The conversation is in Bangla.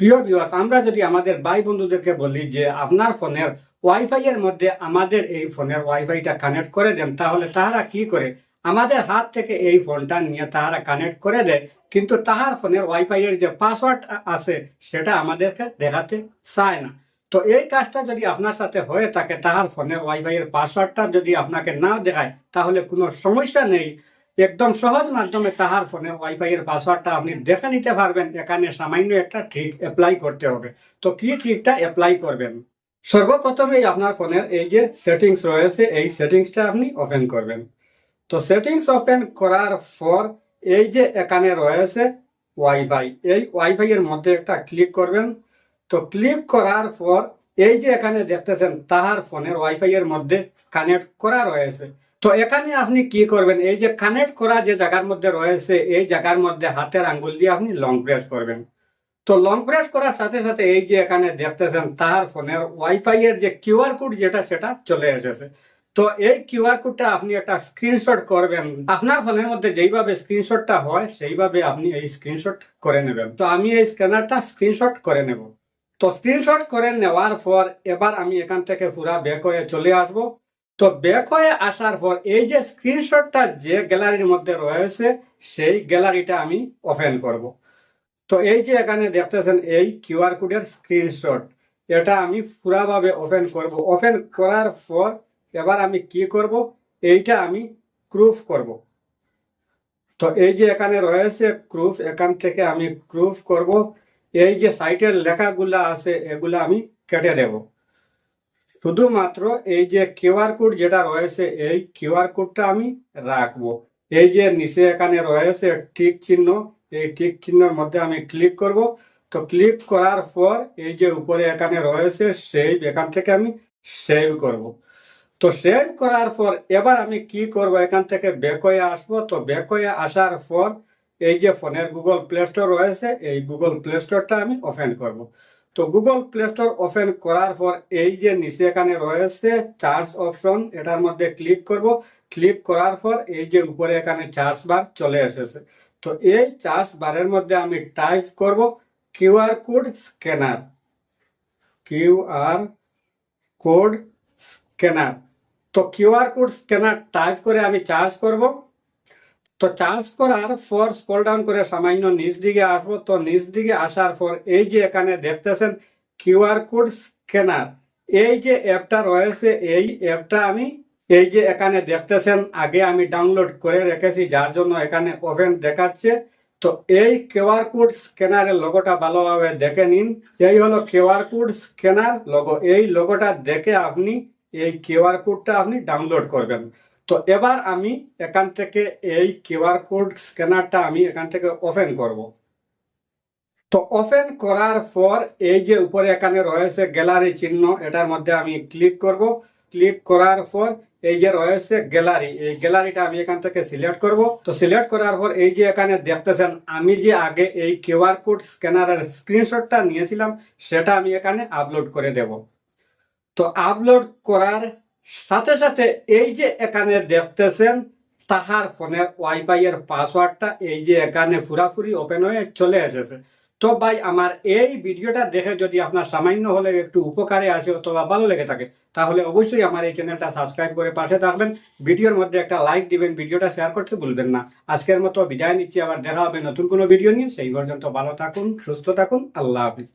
প্রিয় ভিউয়ার্স আমরা যদি আমাদের ভাই বন্ধুদেরকে বলি যে আপনার ফোনের ওয়াইফাই এর মধ্যে আমাদের এই ফোনের ওয়াইফাইটা কানেক্ট করে দেন, তাহলে তাহারা কি করে? আমাদের হাত থেকে এই ফোনটা নিয়ে তাহারা কানেক্ট করে দেয়, কিন্তু তাহার ফোনের ওয়াইফাই এর যে পাসওয়ার্ড আছে, সেটা আমাদেরকে দেখাতে চায় না। তো এই কাজটা যদি আপনার সাথে হয়ে থাকে, তাহার ফোনের ওয়াইফাই এর পাসওয়ার্ডটা যদি আপনাকে না দেখায়, তাহলে কোনো সমস্যা নেই। একদম সহজ মাধ্যমে তাহার ফোনে ওয়াইফাই এর পাসওয়ার্ডটা আপনি দেখে নিতে পারবেন। এখানে সামান্য একটা ট্রিক অ্যাপ্লাই করতে হবে। তো কি ট্রিকটা অ্যাপ্লাই করবেন? সর্বপ্রথমেই আপনার ফোনের এই যে সেটিংস রয়েছে, এই সেটিংসটা আপনি ওপেন করবেন। তো সেটিংস ওপেন করার পর এই যে এখানে রয়েছে ওয়াইফাই এই ওয়াইফাই এর মধ্যে একটা ক্লিক করবেন। তো ক্লিক করার পর এই যে এখানে দেখতেছেন, তাহার ফোনের ওয়াইফাই এর মধ্যে কানেক্ট করা রয়েছে। তো এখানে আপনি কি করবেন? এই যে কানেক্ট করা যে জায়গার মধ্যে রয়েছে, এই জায়গার মধ্যে হাতের আঙ্গুল দিয়ে আপনি লং প্রেস করবেন। তো লং প্রেস করার সাথে সাথে এই যে এখানে দেখতেছেন, তার ফোনের ওয়াইফাই এর যে কিউআর কোড যেটা, সেটা চলে এসেছে। তো এই কিউআর কোডটা আপনি একটা স্ক্রিনশট করবেন। আপনার ফোনের মধ্যে যেইভাবে স্ক্রিনশটটা হয়, সেইভাবে আপনি এই স্ক্রিনশট করে নেবেন। তো আমি এই স্ক্যানারটা স্ক্রিনশট করে নেব। তো স্ক্রিনশট করে নেওয়ার পর এবার আমি এখান থেকে পুরা ব্যাক হয়ে চলে আসব। তো ব্যাক হয়ে আসার পর এই যে স্ক্রিনশটটা যে গ্যালারির মধ্যে রয়েছে, সেই গ্যালারিটা আমি ওপেন করব। তো এই যে এখানে দেখতেছেন এই কিউআর কোডের স্ক্রিনশট এটা আমি পুরাভাবে ওপেন করব। ওপেন করার পর এবার আমি কি করব? এইটা আমি প্রুফ করব। তো এই যে এখানে রয়েছে প্রুফ এখান থেকে আমি প্রুফ করব। এই যে সাইটের লেখাগুলা আছে, এগুলা আমি কেটে দেব। শুধুমাত্র এই যে কিউআর কোড যেটা রয়েছে, এই কিউআর কোডটা আমি রাখব। এই যে নিচে এখানে রয়েছে টিক চিহ্ন, এই টিক চিহ্নের মধ্যে আমি ক্লিক করব। তো ক্লিক করার পর এই যে উপরে এখানে রয়েছে সেভ, এখান থেকে আমি সেভ করব। তো সেভ করার পর এবার আমি কি করব? এখান থেকে ব্যাক হয়ে আসব। তো ব্যাক হয়ে আসার পর এই যে ফোনের গুগল প্লে স্টোর রয়েছে, এই গুগল প্লে স্টোরটা আমি ওপেন করব। তো গুগল প্লে স্টোর ওপেন করার পর এই যে নিচে এখানে রয়েছে চার্জ অপশন এটার মধ্যে ক্লিক করব। ক্লিক করার পর এই যে উপরে এখানে চার্জ বার চলে এসেছে। তো এই চার্জ বারের মধ্যে আমি টাইপ করব QR code scanner QR code scanner তো কিউআর কোড স্ক্যানার টাইপ করে আমি চার্জ করব। তো চার্জ করার পর স্ক্রল ডাউন করে সামান্য নিচ দিকে আসব। তো নিচ দিকে আসার পর এই যে এখানে দেখতেছেন কিউআর কোড স্ক্যানার এই যে অ্যাপটা রয়েছে, এই অ্যাপটা আমি, এই যে এখানে দেখতেছেন, আগে আমি ডাউনলোড করে রেখেছি, যার জন্য এখানে ওভেন দেখাচ্ছে। তো এই কিউআর কোড স্ক্যানারের লোগোটা ভালোভাবে দেখে নিন। এই হলো কিউআর কোড স্ক্যানার লোগো এই লোগোটা দেখে আপনি এই কিউআর কোডটা আপনি ডাউনলোড করবেন। তো এবার আমি এখান থেকে এই কিউআর কোড স্ক্যানারটা আমি এখান থেকে ওপেন করব। তো ওপেন করার পর এই যে উপরে এখানে রয়েছে গ্যালারি চিহ্ন, এটার মধ্যে আমি ক্লিক করব। ক্লিক করার পর এই যে রয়েছে গ্যালারি, এই গ্যালারিটা আমি এখান থেকে সিলেক্ট করব। তো সিলেক্ট করার পর এই যে এখানে দেখতেছেন, আমি যে আগে এই কিউআর কোড স্ক্যানারের স্ক্রিনশটটা নিয়েছিলাম, সেটা আমি এখানে আপলোড করে দেব। তো আপলোড করার সাথে সাথে এই যে এখানে দেখতেছেন, তাহার ফোনের ওয়াইফাই এর পাসওয়ার্ডটা এই যে এখানে ফুরাফুরি ওপেন হয়ে চলে এসেছে। তো ভাই, আমার এই ভিডিওটা দেখে যদি আপনার সামান্য হলে একটু উপকারে আসে অথবা ভালো লেগে থাকে, তাহলে অবশ্যই আমার এই চ্যানেলটা সাবস্ক্রাইব করে পাশে থাকবেন। ভিডিওর মধ্যে একটা লাইক দিবেন, ভিডিওটা শেয়ার করতে ভুলবেন না। আজকের মতো বিদায় নিচ্ছি, আবার দেখা হবে নতুন কোনো ভিডিও নিয়ে। সেই পর্যন্ত ভালো থাকুন, সুস্থ থাকুন, আল্লাহ হাফিজ।